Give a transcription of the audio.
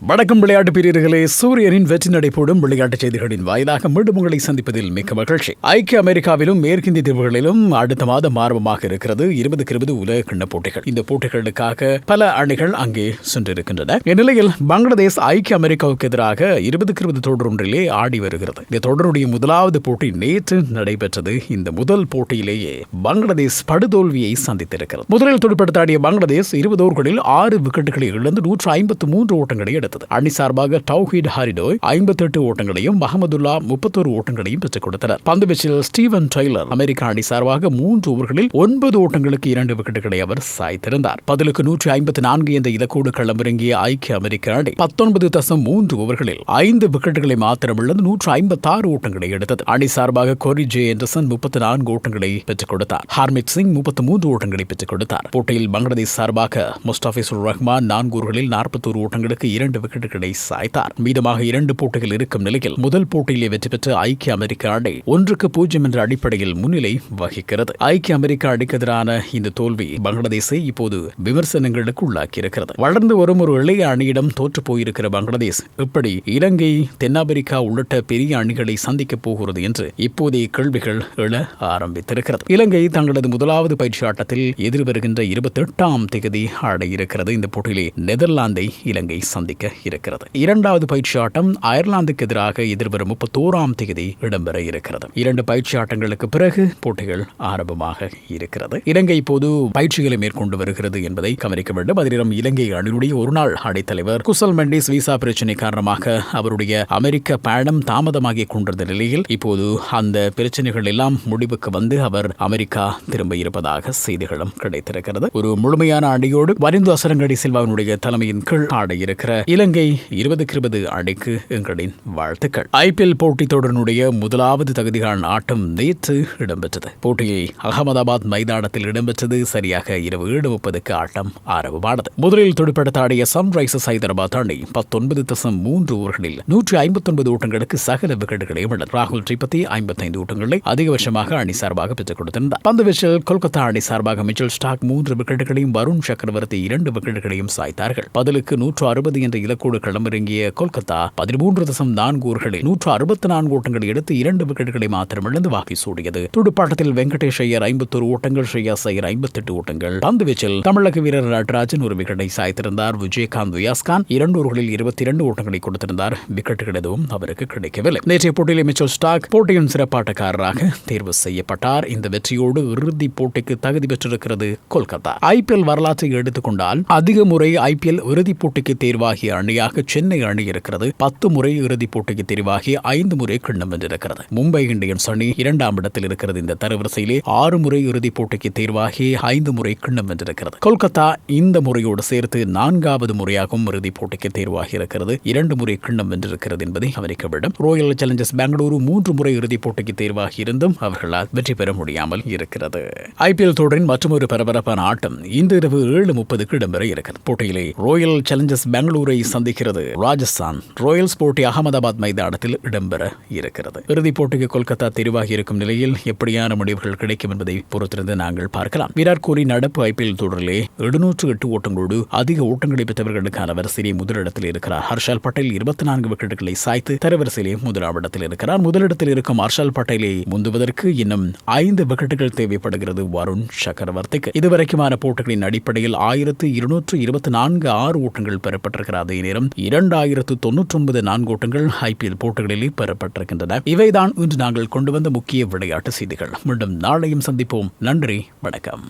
வணக்கம் விளையாட்டு பிரியர்களே சூரியனின் வெற்றி நடைபோடும் விளையாட்டுச் செய்திகளின் வாயிலாக மீண்டும் உங்களை சந்திப்பதில் மிக்க மகிழ்ச்சி. ஐக்கிய அமெரிக்காவிலும் மேற்கிந்திய தீவுகளிலும் அடுத்த மாதம் ஆரம்பமாக இருக்கிறது இருபதுக்கு இருபது உலக கிண்ண போட்டிகள். இந்த போட்டிகளுக்காக பல அணிகள் அங்கே சென்றிருக்கின்றன. இந்நிலையில் பங்களாதேஷ் ஐக்கிய அமெரிக்காவுக்கு எதிராக இருபதுக்கு இருபது தொடர் ஒன்றிலே ஆடி வருகிறது. இந்த தொடருடைய முதலாவது போட்டி நேற்று நடைபெற்றது. இந்த முதல் போட்டியிலேயே பங்களாதேஷ் படுதோல்வியை சந்தித்திருக்கிறது. முதலில் துடுப்படுத்தாடிய பங்களாதேஷ் இருபது ஓவர்களில் ஆறு விக்கெட்டுகளை இழந்து நூற்று ஐம்பத்து மூன்று ஓட்டங்களை எடுத்தது. அணி சார்பாக டவுஹீட் ஹாரிடோய் ஐம்பத்தி எட்டு ஓட்டங்களையும் மஹமதுல்லா முப்பத்தோரு ஓட்டங்களையும் பெற்றுக் கொடுத்தனர். பந்துவீச்சில் ஸ்டீவன் டெய்லர் அமெரிக்க அணி சார்பாக மூன்று ஓவர்களில் ஒன்பது ஓட்டங்களுக்கு இரண்டு விக்கெட்டுகளை அவர் சாய்த்திருந்தார். பதிலுக்கு நூற்றி ஐம்பத்தி நான்கு என்ற இலக்கோடு களமிறங்கிய ஐக்கிய அமெரிக்க அணி பத்தொன்பது தசம் மூன்று ஓவர்களில் ஐந்து விக்கெட்டுகளை மாத்திரமிழந்து நூற்று ஐம்பத்தாறு ஓட்டங்களை எடுத்தது. அணி சார்பாக கோரி ஜே எண்டர்சன் முப்பத்தி நான்கு ஓட்டங்களை பெற்றுக் கொடுத்தார். ஹார்மித் சிங் முப்பத்தி மூன்று ஓட்டங்களை பெற்றுக் கொடுத்தார். போட்டியில் பங்களாதேஷ் சார்பாக முஸ்டாபிசுர் ரஹ்மான் நான்கு ஓவர்களில் நாற்பத்தோரு ஓட்டங்களுக்கு இரண்டு விக்கெட்டுகளை சாய்த்தார். மீதமாக இரண்டு போட்டிகள் இருக்கும் நிலையில் முதல் போட்டியிலே வெற்றி பெற்ற ஐக்கிய அமெரிக்க அணி ஒன்றுக்கு பூஜ்ஜியம் என்ற அடிப்படையில் முன்னிலை வகிக்கிறது. ஐக்கிய அமெரிக்க அணிக்கு எதிரான இந்த தோல்வி பங்களாதேஷை இப்போது விமர்சனங்களுக்கு உள்ளாக்கியிருக்கிறது. வளர்ந்து வரும் ஒரு இளைய அணியிடம் தோற்று போயிருக்கிற பங்களாதேஷ் இப்படி இலங்கை தென்னாப்பிரிக்கா உள்ளிட்ட பெரிய அணிகளை சந்திக்கப் போகிறது என்று இப்போதைய கேள்விகள் எழ ஆரம்பித்திருக்கிறது. இலங்கை தங்களது முதலாவது பயிற்சி ஆட்டத்தில் எதிர்வருகின்ற இருபத்தி எட்டாம் தேதி ஆட இருக்கிறது. இந்த போட்டியிலே நெதர்லாந்தை இலங்கை சந்திக்க இருக்கிறது இரண்டாவது பயிற்சி ஆட்டம் அயர்லாந்துக்கு எதிராக எதிர்வரும் முப்பத்தோராம் தேதி இடம்பெற இருக்கிறது. இரண்டு பயிற்சி ஆட்டங்களுக்கு பிறகு போட்டிகள் ஆரம்பமாக இருக்கிறது. இலங்கை இப்போது பயிற்சிகளை மேற்கொண்டு வருகிறது என்பதை கவனிக்க வேண்டும். அதிலும் இலங்கை அணியுடைய ஒருநாள் அடைத்தலைவர் குசல் மெண்டிஸ் விசா பிரச்சினை காரணமாக அவருடைய அமெரிக்க பயணம் தாமதமாகி கொண்டிருந்த நிலையில் இப்போது அந்த பிரச்சனைகள் எல்லாம் முடிவுக்கு வந்து அவர் அமெரிக்கா திரும்ப இருப்பதாக செய்திகளும் கிடைத்திருக்கிறது. ஒரு முழுமையான அணியோடு வரிந்து அசரங்கடி செல்வாவினுடைய தலைமையின் கீழ் ஆட இருக்கிற இலங்கை இருபதுக்கு இருபது அணிக்கு எங்களின் வாழ்த்துக்கள். ஐபிஎல் போட்டித் தொடரினுடைய முதலாவது தகுதிகான ஆட்டம் நேற்று இடம்பெற்றது. போட்டியை அகமதாபாத் மைதானத்தில் இடம்பெற்றது. சரியாக இரவு ஏழு முப்பதுக்கு ஆட்டம் ஆரம்பமானது. முதலில் துடுப்படுத்தாடிய சன்ரைசர்ஸ் ஹைதராபாத் அணி பத்தொன்பது தசம் மூன்று ஓவர்களில் நூற்றி ஐம்பத்தொன்பது ஓட்டங்களுக்கு சகல விக்கெட்டுகளையும் இழந்தது ராகுல் திரிபதி ஐம்பத்தைந்து ஓட்டங்களை அதிகபட்சமாக அணி சார்பாக பெற்றுக் கொடுத்திருந்தார். பந்து வீச்சில் கொல்கத்தா அணி சார்பாக மிச்சல் ஸ்டாக் மூன்று விக்கெட்டுகளையும் வருண் சக்கரவர்த்தி இரண்டு விக்கெட்டுகளையும் சாய்த்தார்கள். பதிலுக்கு நூற்று அறுபது என்ற இலக்கோடு களமிறங்கிய கொல்கத்தா பதிமூன்று தசம் நான்கு ஓவர்களில் நூற்று அறுபத்தி நான்கு ஓட்டங்களை எடுத்து இரண்டு விக்கெட்டுகளை மாத்திரம் இழந்து வாக்கி சூடியது துடுப்பாட்டத்தில் வெங்கடேஷ் ஐயர் ஐம்பத்தொரு ஓட்டங்கள் ஸ்ரேயாஸ் ஐயர் ஐம்பத்தெட்டு ஓட்டங்கள். பந்து வீச்சில் தமிழக வீரர் நடராஜன் ஒரு விக்கெட்டை சாய்த்திருந்தார். விஜயகாந்த் வியாஸ்கான் இரண்டு ஓவர்களில் இருபத்தி இரண்டு ஓட்டங்களை கொடுத்திருந்தார். விக்கெட்டுகள் எதுவும் அவருக்கு கிடைக்கவில்லை. நேற்றைய போட்டியில் மிச்சல் ஸ்டாக் போட்டியின் சிறப்பாட்டக்காரராக தேர்வு செய்யப்பட்டார். இந்த வெற்றியோடு இறுதிப் போட்டிக்கு தகுதி பெற்றிருக்கிறது கொல்கத்தா. ஐபிஎல் வரலாற்றை எடுத்துக்கொண்டால் அதிக முறை ஐபிஎல் இறுதிப் போட்டிக்கு தேர்வாகிய ஆகிய அணியாக சென்னை அணி இருக்கிறது. பத்து முறை இறுதிப் போட்டிக்கு தெரிவாகி ஐந்து முறை கிண்ணம் வென்றிருக்கிறது. மும்பை இந்தியன்ஸ் அணி இரண்டாம் இடத்தில் இருக்கிறது இந்த தரவரிசையிலே. ஆறு முறை இறுதிப் போட்டிக்கு தேர்வாகி ஐந்து முறை கிண்ணம் வென்றிருக்கிறது. கொல்கத்தா இந்த முறையோடு சேர்த்து நான்காவது முறையாகவும் இறுதிப் போட்டிக்கு தேர்வாகி இருக்கிறது. இரண்டு முறை கிண்ணம் வென்றிருக்கிறது என்பதை கவனிக்க வேண்டும் ராயல் சேலஞ்சர்ஸ் பெங்களூரு மூன்று முறை இறுதிப் போட்டிக்கு தேர்வாகி இருந்தும் அவர்களால் வெற்றி பெற முடியாமல் இருக்கிறது. ஐபிஎல் தொடரின் மற்றொரு பரபரப்பான ஆட்டம் இன்று இரவு ஏழு முப்பதுக்கு இடம்பெற இருக்கிறது. போட்டியிலே ராயல் சேலஞ்சர்ஸ் பெங்களூரை சந்திக்கிறது. ராஜஸ்தான் ராயல்ஸ் போட்டி அகமதாபாத் மைதானத்தில் இடம்பெற இருக்கிறது. இறுதிப் போட்டிக்கு கொல்கத்தா தெரிவாகி இருக்கும் நிலையில் எப்படியான முடிவுகள் கிடைக்கும் என்பதை பொறுத்திருந்து நாங்கள் பார்க்கலாம். விராட் கோலி நடப்பு ஐபிஎல் தொடரிலே எழுநூற்று எட்டு ஓட்டங்களோடு அதிக ஓட்டங்களை பெற்றவர்களுக்கான வரிசையிலே முதலிடத்தில் இருக்கிறார். ஹர்ஷால் பட்டேல் இருபத்தி நான்கு விக்கெட்டுகளை சாய்த்து தரவரிசையிலே முதலாம் இடத்தில் இருக்கிறார். முதலிடத்தில் இருக்கும் ஹர்ஷால் பட்டேலை முந்துவதற்கு இன்னும் ஐந்து விக்கெட்டுகள் தேவைப்படுகிறது வருண் சக்கரவர்த்திக்கு. இதுவரைக்குமான போட்டிகளின் அடிப்படையில் ஆயிரத்து இருநூற்று இருபத்தி நான்கு ஆறு ஓட்டங்கள் பெறப்பட்டிருக்கிறார். அதே நேரம் இரண்டாயிரத்து தொன்னூற்றி ஒன்பது நான்கு ஓட்டங்கள் ஐபிஎல் போட்டிகளிலே பெறப்பட்டிருக்கின்றன. இவைதான் இன்று நாங்கள் கொண்டு வந்த முக்கிய விளையாட்டு செய்திகள். மீண்டும் நாளையும் சந்திப்போம். நன்றி வணக்கம்.